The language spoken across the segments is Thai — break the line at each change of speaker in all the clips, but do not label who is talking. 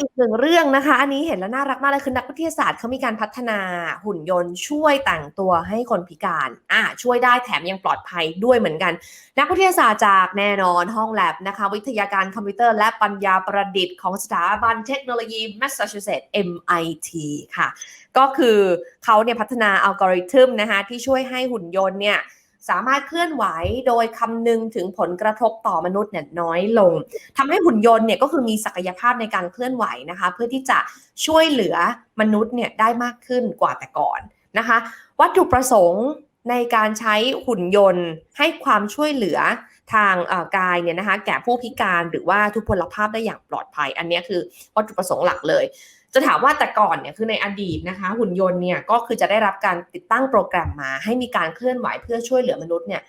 อีกหนึ่งเรื่องนะคะ อันนี้เห็นแล้วน่ารักมากเลยคือนักวิทยาศาสตร์เขามีการพัฒนาหุ่นยนต์ช่วยแต่งตัวให้คนพิการ อ่าช่วยได้แถมยังปลอดภัยด้วยเหมือนกัน นักวิทยาศาสตร์จากแน่นอนห้องแลบนะคะ วิทยาการคอมพิวเตอร์และปัญญาประดิษฐ์ของสถาบันเทคโนโลยี Massachusetts MIT ค่ะ ก็คือเขาเนี่ยพัฒนาอัลกอริทึมนะคะที่ช่วยให้หุ่นยนต์เนี่ย สามารถเคลื่อนไหวโดยคำนึงถึงผลกระทบต่อมนุษย์เนี่ยน้อยลงทำให้หุ่นยนต์เนี่ยก็คือมีศักยภาพในการเคลื่อนไหวนะคะ เพื่อที่จะช่วยเหลือมนุษย์เนี่ยได้มากขึ้นกว่าแต่ก่อนนะคะ วัตถุประสงค์ในการใช้หุ่นยนต์ให้ความช่วยเหลือ ทางกายเนี่ยนะคะแก่ผู้พิการหรือว่าทุพพลภาพได้อย่างปลอดภัย อันนี้คือวัตถุประสงค์หลักเลย จะถามว่าแต่ก่อนเนี่ยคือในอดีตนะคะ หุ่นยนต์เนี่ยก็คือจะได้รับการติดตั้งโปรแกรมมา ให้มีการเคลื่อนไหวเพื่อช่วยเหลือมนุษย์เนี่ย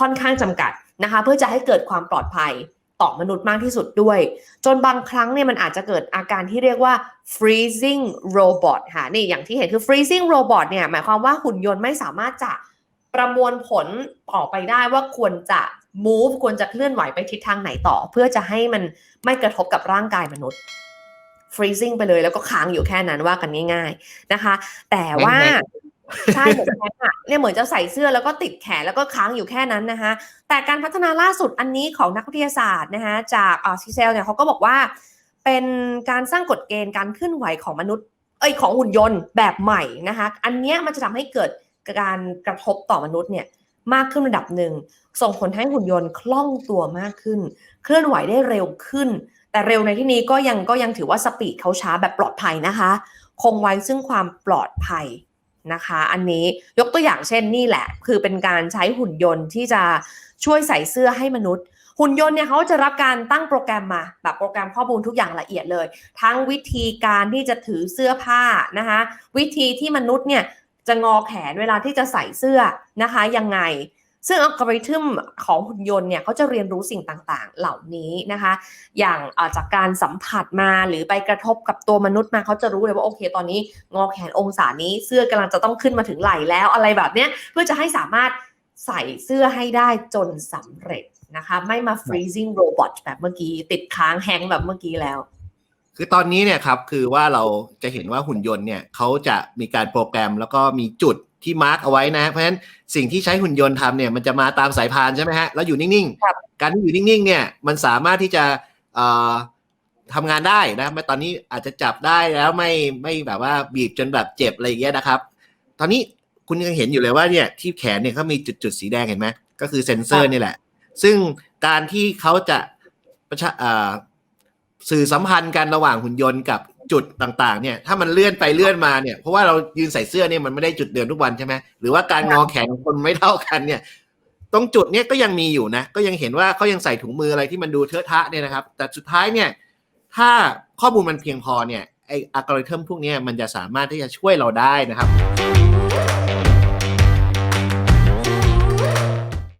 ค่อนข้างจำกัดนะคะ เพื่อจะให้เกิดความปลอดภัยต่อมนุษย์มากที่สุดด้วย จนบางครั้งเนี่ยมันอาจจะเกิดอาการที่เรียกว่า freezing robot ค่ะนี่อย่างที่เห็นคือ freezing robot เนี่ยหมายความว่าหุ่นยนต์ไม่สามารถจะประมวลผลต่อไปได้ว่าควรจะ move ควรจะเคลื่อนไหวไปทิศทางไหนต่อ เพื่อจะให้มันไม่กระทบกับร่างกายมนุษย์ freezing ไปเลยแล้วก็ค้างอยู่แค่นั้นว่ากันง่าย ๆนะคะ แต่ว่า
แฮง
ใช่เหมือนกันอะเนี่ยเหมือนจะใส่เสื้อแล้วก็ติดแขนแล้วก็ค้างอยู่แค่นั้นนะคะแต่การพัฒนาล่าสุดอันนี้ของนักวิทยาศาสตร์นะคะจากอ่าซีเซลเนี่ยเขาก็บอกว่า เป็นการสร้างกฎเกณฑ์การเคลื่อนไหวของมนุษย์ เอ้ยของหุ่นยนต์แบบใหม่นะคะ อันเนี้ยมันจะทำให้เกิดการกระทบต่อมนุษย์เนี่ย มากขึ้นระดับหนึ่ง ส่งผลให้หุ่นยนต์คล่องตัวมากขึ้น เคลื่อนไหวได้เร็วขึ้น แต่เร็วในที่นี้ก็ยังก็ยังถือว่าสปีดเขาช้าแบบปลอดภัยนะคะ คงไว้ซึ่งความปลอดภัยนะคะ อันนี้ยกตัวอย่างเช่นนี่แหละ คือเป็นการใช้หุ่นยนต์ที่จะช่วยใส่เสื้อให้มนุษย์หุ่นยนต์เนี่ยเขาจะรับการตั้งโปรแกรมมา แบบโปรแกรมข้อมูลทุกอย่างละเอียดเลย ทั้งวิธีการที่จะถือเสื้อผ้านะคะวิธีที่มนุษย์เนี่ย จะงอแขนเวลาที่จะใส่เสื้อนะคะยังไง ซึ่งอัลกอริทึมของหุ่นยนต์เนี่ยเขาจะเรียนรู้สิ่งต่างๆ เหล่านี้นะคะ อย่างจากการสัมผัสมาหรือไปกระทบกับตัวมนุษย์มาเขาจะรู้เลยว่าโอเค ตอนนี้งอแขนองศานี้เสื้อกำลังจะต้องขึ้นมาถึงไหล่แล้วอะไรแบบเนี้ยเพื่อจะให้สามารถใส่เสื้อให้ได้จนสำเร็จนะคะ ไม่มา freezing robot แบบเมื่อกี้ ติดค้างแฮงแบบเมื่อกี้แล้ว
คือตอนนี้เนี่ยครับคือว่าเราจะเห็นว่าหุ่นยนต์เนี่ยเขาจะมีการโปรแกรมแล้วก็มีจุดที่มาร์กเอาไว้นะ เพราะฉะนั้นสิ่งที่ใช้หุ่นยนต์ทำเนี่ยมันจะมาตามสายพานใช่ไหมฮะแล้วอยู่นิ่ง
ครับ
ๆการที่อยู่นิ่งๆเนี่ยมันสามารถที่จะเอ่อทำงานได้นะไม่ตอนนี้อาจจะจับได้แล้วไม่ไม่แบบว่าบีบจนแบบเจ็บอะไรอย่างเงี้ยนะครับ ตอนนี้คุณยังเห็นอยู่เลยว่าเนี่ยที่แขนเนี่ยเขามีจุดๆสีแดงเห็นไหมก็คือเซ็นเซอร์นี่แหละ ซึ่งการที่เขาจะประชาอ่า สื่อสัมพันธ์กันระหว่างหุ่นยนต์กับจุดต่างๆ เนี่ย ถ้ามันเลื่อนไปเลื่อนมาเนี่ย เพราะว่าเรายืนใส่เสื้อเนี่ยมันไม่ได้จุดเดิมทุกวันใช่ไหมหรือว่าการงอแขนคนไม่เท่ากันเนี่ย ตรงจุดเนี่ยก็ยังมีอยู่นะ ก็ยังเห็นว่าเขายังใส่ถุงมืออะไรที่มันดูเทอะทะเนี่ยนะครับ แต่สุดท้ายเนี่ย ถ้าข้อมูลมันเพียงพอเนี่ยไออัลกอริทึมพวกนี้มันจะสามารถที่จะช่วยเราได้นะครับ